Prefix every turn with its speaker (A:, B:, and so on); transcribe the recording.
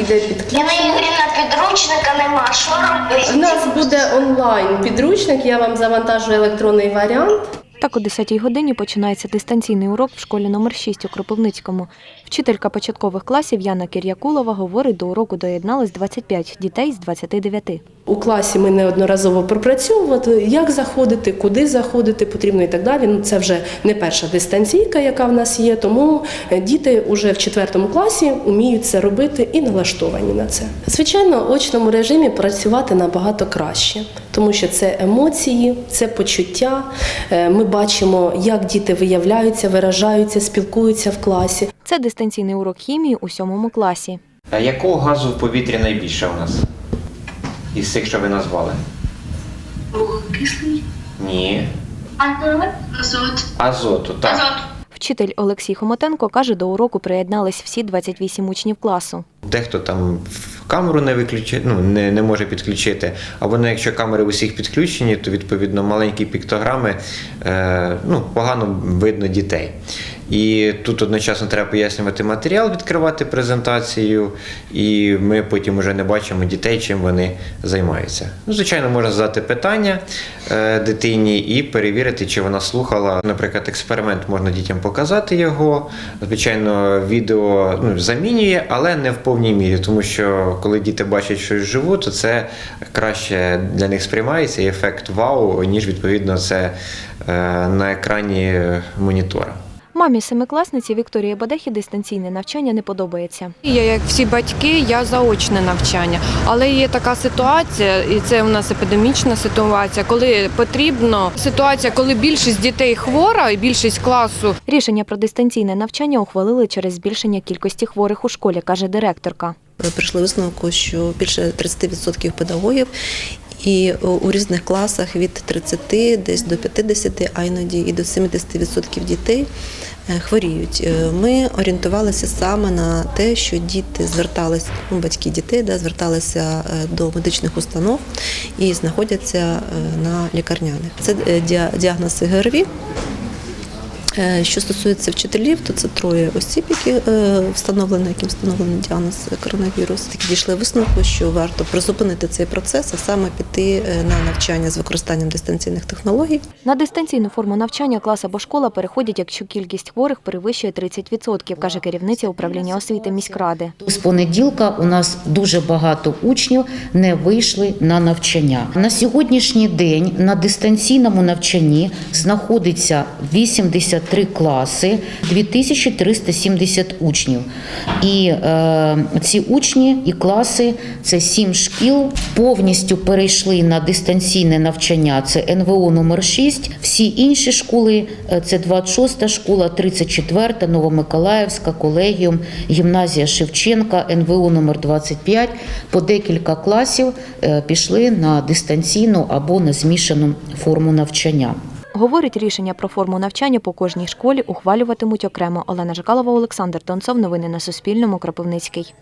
A: іде підключення.
B: Я Ігорівна, підручника нема. Що
A: У нас буде онлайн підручник, я вам завантажу електронний варіант.
C: Так о 10-й годині починається дистанційний урок в школі номер 6 у Кропивницькому. Вчителька початкових класів Яна Кір'якулова говорить, до уроку доєдналось 25 дітей з 29.
A: У класі ми неодноразово пропрацьовували, як заходити, куди заходити потрібно і так далі. Ну, це вже не перша дистанційка, яка в нас є, тому е, діти вже в четвертому класі вміють це робити і налаштовані на це. Звичайно, в очному режимі працювати набагато краще, тому що це емоції, це почуття. Е, Ми бачимо, як діти виявляються, виражаються, спілкуються в класі.
C: Це дистанційний урок хімії у сьомому класі.
D: А якого газу в повітрі найбільше у нас? Із цих, що ви назвали?
B: Кислий.
D: Ні.
B: Азот.
D: Азоту, так.
B: Азот.
C: Вчитель Олексій Хомотенко каже, до уроку приєднались всі 28 учнів класу.
D: Дехто там в камеру не виключить, ну не, не може підключити. Або на якщо камери усіх підключені, то відповідно маленькі піктограми е, ну, погано видно дітей. І тут одночасно треба пояснювати матеріал, відкривати презентацію, і ми потім вже не бачимо дітей, чим вони займаються. Ну, звичайно, можна задати питання е, дитині і перевірити, чи вона слухала. Наприклад, експеримент можна дітям показати його. Звичайно, відео ну, замінює, але не в повній мірі, тому що коли діти бачать щось живу, то це краще для них сприймається і ефект вау, ніж відповідно це е, на екрані монітора.
C: Мамі семикласниці Вікторії Бадехі дистанційне навчання не подобається.
E: Я, як всі батьки, я заочне навчання. Але є така ситуація, і це у нас епідемічна ситуація, коли потрібно ситуація, коли більшість дітей хвора і більшість класу
C: Рішення про дистанційне навчання ухвалили через збільшення кількості хворих у школі, каже директорка.
F: Прийшли висновку, що більше 30% педагогів і у різних класах від 30 десь до 50, а іноді і до 70% дітей е, хворіють. Е, Ми орієнтувалися саме на те, що діти зверталися, ну, батьки дітей да, зверталися е, до медичних установ і знаходяться е, на лікарняних. Це е, діа- діагноз ГРВІ. Е, Що стосується вчителів, то це троє осіб, які е, встановлено, яким встановлений діагноз коронавірус. Такі дійшли висновку, що варто призупинити цей процес, а саме піти е, на навчання з використанням дистанційних технологій.
C: На дистанційну форму навчання клас або школа переходять, якщо кількість хворих перевищує 30%, каже керівниця управління освіти міськради.
G: З понеділка у нас дуже багато учнів не вийшли на навчання. На сьогоднішній день на дистанційному навчанні знаходиться 83 класи, 2370 учнів. І е, ці учні і класи це 7 шкіл повністю перейшли на дистанційне навчання. Це НВО номер 6. Всі інші школи е, це 26 школа, 34, Новомиколаївська, колегіум, гімназія Шевченка, НВО номер 25. По декілька класів е, пішли на дистанційну або на змішану форму навчання.
C: Говорить, рішення про форму навчання по кожній школі ухвалюватимуть окремо. Олена Жикалова, Олександр Донцов. Новини на Суспільному. Кропивницький.